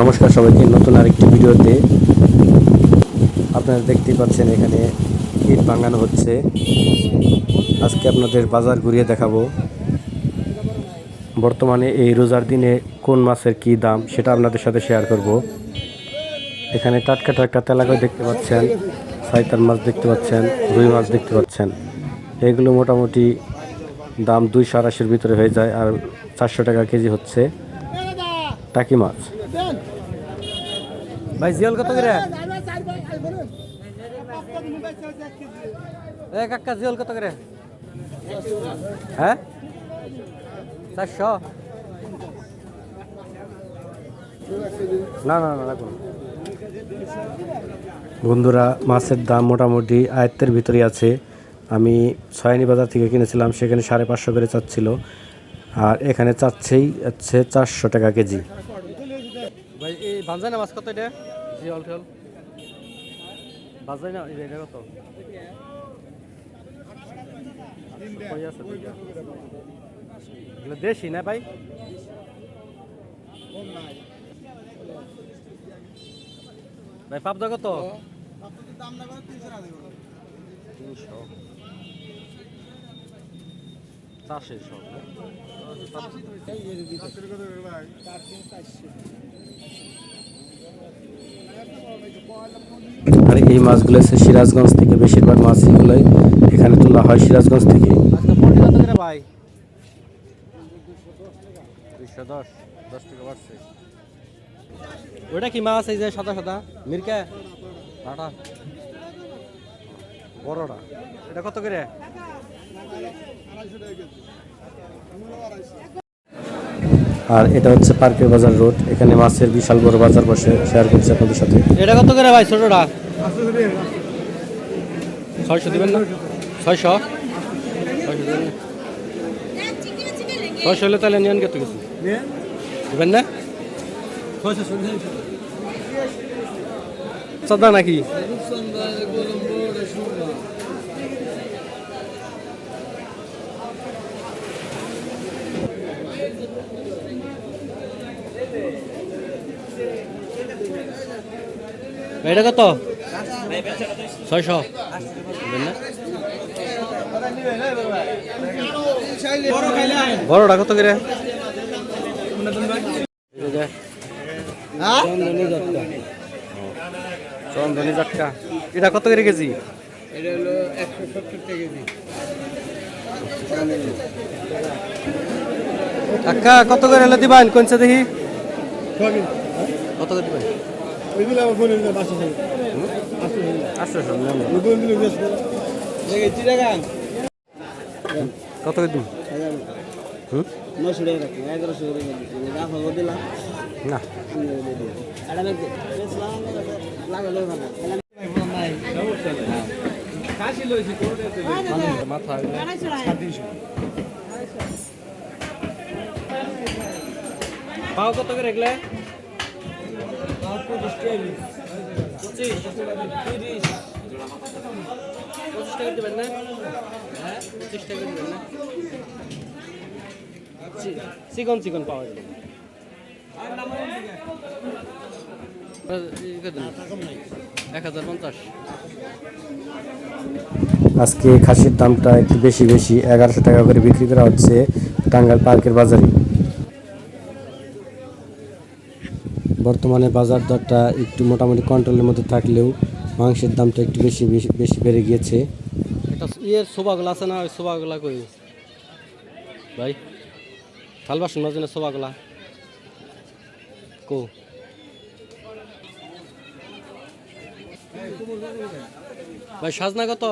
নমস্কার সবাইকে, নতুন আরেকটি ভিডিওতে আপনারা দেখতেই পাচ্ছেন এখানে ইট ভাঙানো হচ্ছে। আজকে আপনাদের বাজার ঘুরিয়ে দেখাবো। বর্তমানে এই রোজার দিনে কোন মাছের কি দাম সেটা আপনাদের সাথে শেয়ার করব। এখানে টাটকা টাটকা তেলাকই দেখতে পাচ্ছেন, সাইতার মাছ দেখতে পাচ্ছেন, রুই মাছ দেখতে পাচ্ছেন। এগুলো মোটামুটি দাম দুইশো আড়াইশোর ভিতরে হয়ে যায় আর চারশো টাকা কেজি হচ্ছে টাকি মাছ। ভাই জিয়াল কত করে? এ কাকা জিয়াল কত করে? হ্যাঁ? চারশো? না না না রাখুন বন্ধুরা মাছের দাম মোটামুটি আয়ত্তের ভিতরে আছে। আমি ছয়নি বাজার থেকে কিনেছিলাম সেখানে সাড়ে পাঁচশো করে চাচ্ছিল। আর এখানে চাচ্ছেই হচ্ছে চারশো টাকা কেজি। ভাই এই ভাঞ্জানা মাছ কত এটা? বাজাই না এটা কত? দেশি না ভাই? ভাই পাবদা কত? তিনশো চারশো সব আর এই মাছগুলো হচ্ছে সিরাজগঞ্জ থেকে বেশিরভাগ মাছ এগুলোই এখানে তোলা হয় সিরাজগঞ্জ থেকে। পটি ভাই? ওটা কি মাছ এই যে সাদা সাদা? মিরকা? বাটা। বড়টা। এটা কত করে? আর এটা হচ্ছে পার্কের বাজার রোড। এখানে মাছের বিশাল বড় বাজার বসে। শেয়ার করছি আপনাদের সাথে। এটা কত করে ভাই ছোটটা? ছয়শো দিবেন না? ছয়শো? ছয়শো হলে তাহলে নিয়ন কত কিছু দিবেন না? সাদা নাকি? এটা কত? ছয়শো। বড়টা কত করে? এই যে। চন্দনী জাটকা এটা কত করে কেজি? এটা হলো একশো সত্তর কেজি। কাকা কত করে দিবেন? কোনছে দেখি? কত করে দিবেন? ওইগুলো বাসা নিয়ম নেই। ওইগুলো দিলে বেশ। দেখেছি টাকা কত দিন নশো টাকা এগারোশো টাকা দিলাম। না। মাথা পাও কত করে এগুলা? পঁচিশ টাকা দেবেন না হ্যাঁ পঁচিশ টাকা দেবেন না চিকন চিকন পাওয়া যাবে আজকে খাসির দামটা একটু বেশি বেশি এগারোশো টাকা করে বিক্রি করা হচ্ছে টাঙ্গাইল পার্কের বাজারে। বর্তমানে বাজার দরটা একটু মোটামুটি কন্ট্রোলের মধ্যে থাকলেও মাংসের দামটা একটু বেশি বেশি বেশি বেড়ে গিয়েছে। এটা ইয়ের আছে না, ওই শোভাগুলা কই? ভাই, থাল বাসন মাঝে শোভাগুলা কো? ভাই, সাজনা কত?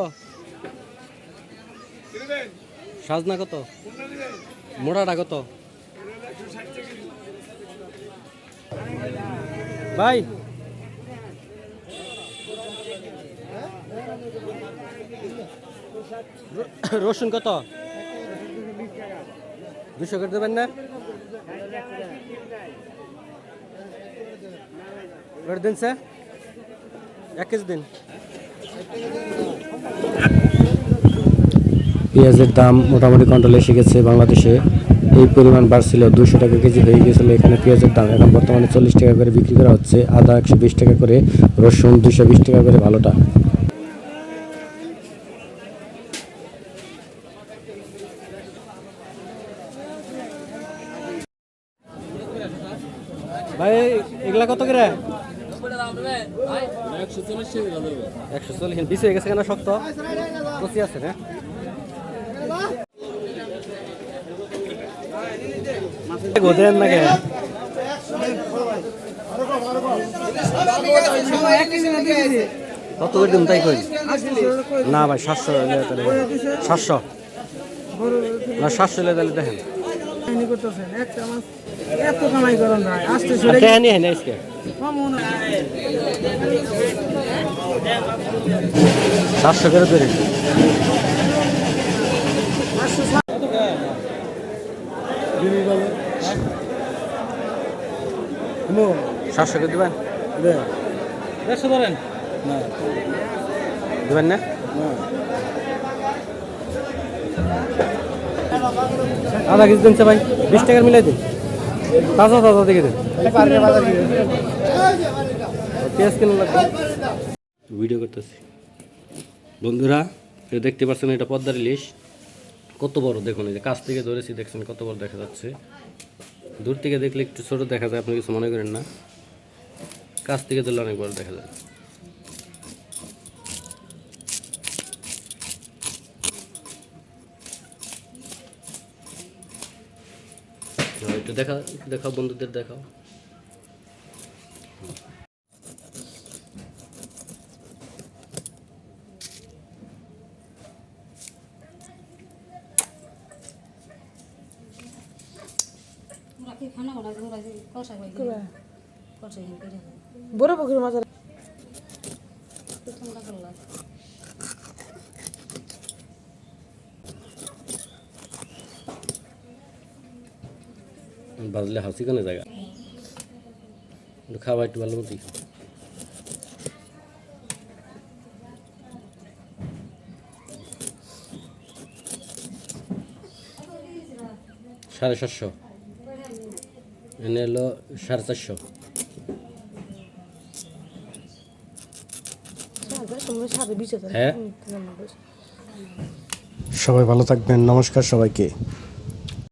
সাজনা কত? মোড়াটা কত? ভাই। রসুন কত? দুশো করে দেবেন না? করে দিন, স্যার। এক কেজি দিন। পেঁয়াজের দাম মোটামুটি কন্ট্রোলে এসে গেছে বাংলাদেশে। এই পরিমাণ বাড়ছিল দুশো টাকা কেজি হয়ে গেছিল এখানে পেঁয়াজের দাম এখন বর্তমানে চল্লিশ টাকা করে বিক্রি করা হচ্ছে। আদা একশো বিশ টাকা করে রসুন দুশো বিশ টাকা করে ভালোটা। ভাই এগুলা কত করে। একশো চল্লিশ বিশ হয়ে গেছে কেন শক্ত? কচি আছে না? গোদেন নাকি? কত করে দিন তাই কই? না ভাই, সাতশো সাতশো। না, সাতশো হলে তাহলে দেখেন। কাহিনী করতেছেন একটা মাছ এত কামাই করেন না আসতে আর কে নিয়ে হ্যাঁ আজকে সাতশো করে ধরে সাতশো করে দেবেন? দেড়শো ধরেন। না। দেবেন না? আধা কেজি দিন ভাই বিশ টাকার মিলাই দিন। তাজা তাজা দেখে দিন। পেঁয়াজ কেন লাগবে ভিডিও করতেছি। বন্ধুরা এটা দেখতে পাচ্ছেন এটা পদ্মার ইলিশ। কত বড় দেখুন এই যে কাছ থেকে ধরেছি দেখছেন কত বড় দেখা যাচ্ছে। দূর থেকে দেখলে একটু ছোটো দেখা যায় আপনি কিছু মনে করেন না। কাছ থেকে ধরলে অনেক বড় দেখা যায়। একটু দেখা দেখাও, বন্ধুদের দেখাও। বড় পুকুর মাছ বাজলে হাসি কেন জায়গা খাওয়া একটু ভালো মতো সাড়ে সাতশো। এনে হলো সাড়ে চারশো। হ্যাঁ। সবাই ভালো থাকবেন নমস্কার সবাইকে।